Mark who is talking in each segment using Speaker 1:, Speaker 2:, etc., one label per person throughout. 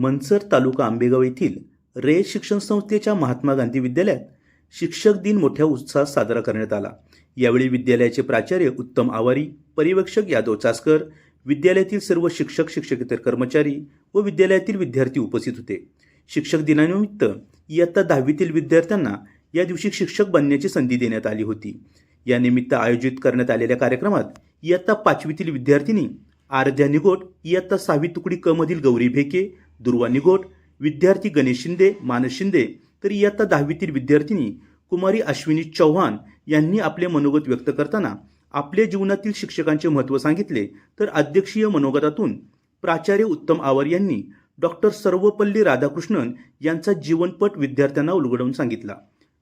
Speaker 1: मनसर तालुका आंबेगाव येथील रे शिक्षण संस्थेच्या महात्मा गांधी विद्यालयात शिक्षक दिन मोठ्या उत्साहात साजरा करण्यात आला. यावेळी विद्यालयाचे प्राचार्य उत्तम आवारी पर्यवेक्षक यादव चासकर विद्यालयातील सर्व शिक्षक शिक्षकेतर कर्मचारी व विद्यालयातील विद्यार्थी उपस्थित होते. शिक्षक दिनानिमित्त इयत्ता दहावीतील विद्यार्थ्यांना या दिवशी शिक्षक बनण्याची संधी देण्यात आली होती. या निमित्त आयोजित करण्यात आलेल्या कार्यक्रमात इयत्ता पाचवीतील विद्यार्थिनी आरध्या निगोट इयत्ता सहावी तुकडी क मधील गौरी भेके दुर्वा निगोट विद्यार्थी गणेश शिंदे मानस शिंदे तर इयत्ता दहावीतील विद्यार्थिनी कुमारी अश्विनी चौहान यांनी आपले मनोगत व्यक्त करताना आपल्या जीवनातील शिक्षकांचे महत्त्व सांगितले. तर अध्यक्षीय मनोगतातून प्राचार्य उत्तम आवर यांनी डॉक्टर सर्वपल्ली राधाकृष्णन यांचा जीवनपट विद्यार्थ्यांना उलगडवून सांगितला.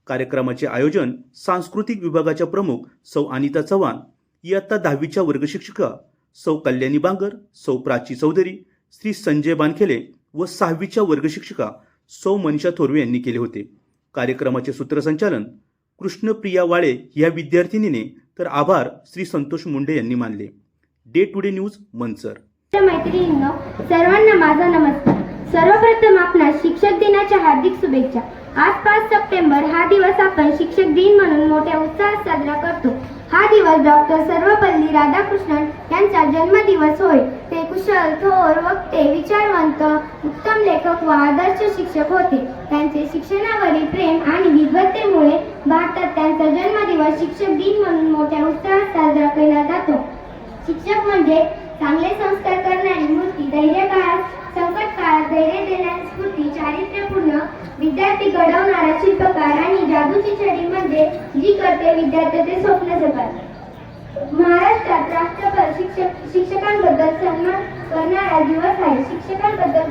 Speaker 1: कार्यक्रमाचे आयोजन सांस्कृतिक विभागाच्या प्रमुख सौ अनिता चव्हाण इयत्ता दहावीच्या वर्गशिक्षिका सौ कल्याणी बांगर सौ प्राची चौधरी श्री संजय बानखेले व सहावीच्या वर्गशिक्षिका सौ मनीषा थोरवे यांनी केले होते. कार्यक्रमाचे सूत्रसंचालन कृष्णप्रिया वाळे या विद्यार्थिनीने तर आभार श्री संतोष मुंडे यांनी मानले. Day to day news Mansar.
Speaker 2: मैत्रिणींनो सर्वांना माझा नमस्कार. सर्वप्रथम आपणास शिक्षक दिनाच्या हार्दिक शुभेच्छा. आज पाच सप्टेंबर हा दिवस आपण शिक्षक दिन म्हणून मोठ्या उत्साहात साजरा करतो. हा दिवस डॉक्टर सर्वपल्ली राधाकृष्णन यांचा जन्मदिवस होय. ते कुशल थोर वक्ते विचारवंत उत्तम लेखक व आदर्श शिक्षक होते. त्यांचे शिक्षणावरील प्रेम आणि विद्वत्तेमुळे भारतात त्यांचा जन्मदिवस शिक्षक दिन म्हणून मोठ्या उत्साहात साजरा केला जातो. शिक्षक म्हणजे चांगले संस्कार करणारी मूर्ती धैर्य काळात संकट काळात धैर्य देणारी स्फूर्ती चारित्र्यपूर्ण विद्यार्थी घडवणारा शिल्पकार आणि जादूची छडी म्हणजे जी करते विद्यार्थ्याचे स्वप्न जगात महाराष्ट्रात राष्ट्रभर शिक्षक शिक्षकांबद्दल सन्मान करणारा दिवस आहे शिक्षकांबद्दल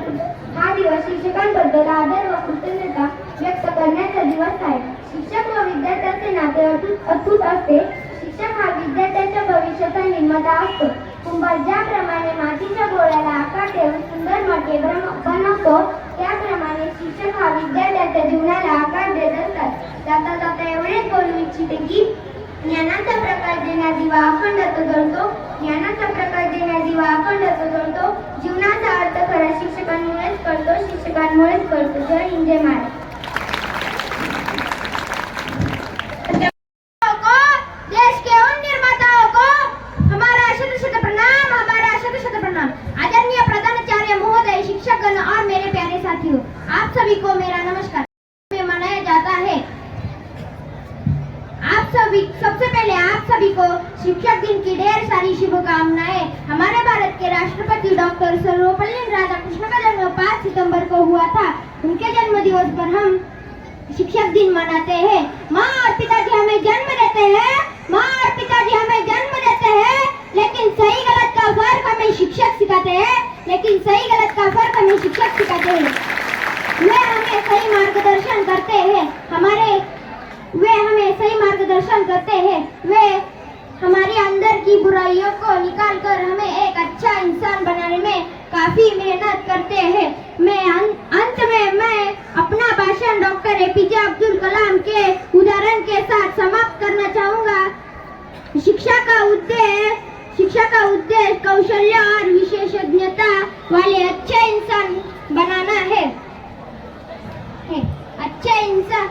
Speaker 2: हा दिवस शिक्षकांबद्दल आदर व कृतज्ञता व्यक्त करण्याचा दिवस आहे. शिक्षक व विद्यार्थ्यांचे नाते अतूट अतूट असते. शिक्षक हा विद्यार्थ्याच्या भविष्याचा निर्माता असतो. कुंभार ज्याप्रमाणे मातीच्या गोळ्याला आकार देऊन सुंदर मटे बनवतो त्याप्रमाणे शिक्षक हा विद्यार्थ्याच्या जीवनाला आकार देत असतात. इच्छिते की ज्ञानाचा प्रकाश देण्या दिवा अखंडत्व जळतो ज्ञानाचा प्रकाश देण्या दिवा अखंडत्व जळतो जीवनाचा अर्थ खरा शिक्षकांमुळेच कळतो शिक्षकांमुळेच कळतो जय हिंद जय आदरणीय प्रधानाचार्य महोदय शिक्षकगण और मेरे प्यारे साथियों आप सभी को मेरा नमस्कार सभी, सबसे पहले आप सभी को शिक्षक दिन की ढेर सारी शुभकामनाएँ। हमारे भारत के राष्ट्रपति डॉक्टर सर्वपल्ली राधाकृष्ण का जन्म 5 सितंबर को हुआ था। उनके जन्म दिवस पर हम शिक्षक दिन मनाते हैं। माँ और पिताजी हमें जन्म देते हैं। माँ और पिताजी हमें जन्म देते हैं। लेकिन सही गलत का फ़र्क हमें शिक्षक सिखाते हैं। लेकिन सही गलत का फ़र्क हमें शिक्षक सिखाते हैं। वे हमें सही मार्गदर्शन करते हैं। हमारे वे हमें सही मार्गदर्शन करते हैं। वे हमारे अंदर की बुराइयों को निकाल कर हमें एक अच्छा इंसान बनाने में काफ़ी मेहनत करते हैं। मैं अं- अंत में मैं अपना भाषण डॉक्टर एपीजे अब्दुल कलाम के उदाहरण के साथ समाप्त करना चाहूँगा। शिक्षा का उद्देश्य, शिक्षा का उद्देश्य कौशल्य और विशेषज्ञता वाले अच्छे इंसान बनाना है। है, अच्छे इंसान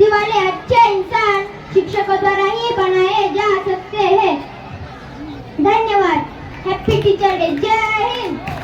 Speaker 2: बुद्धि वाले अच्छे इंसान शिक्षकों द्वारा ही बनाए जा सकते हैं। धन्यवाद। हैप्पी टीचर डे जय हिंद।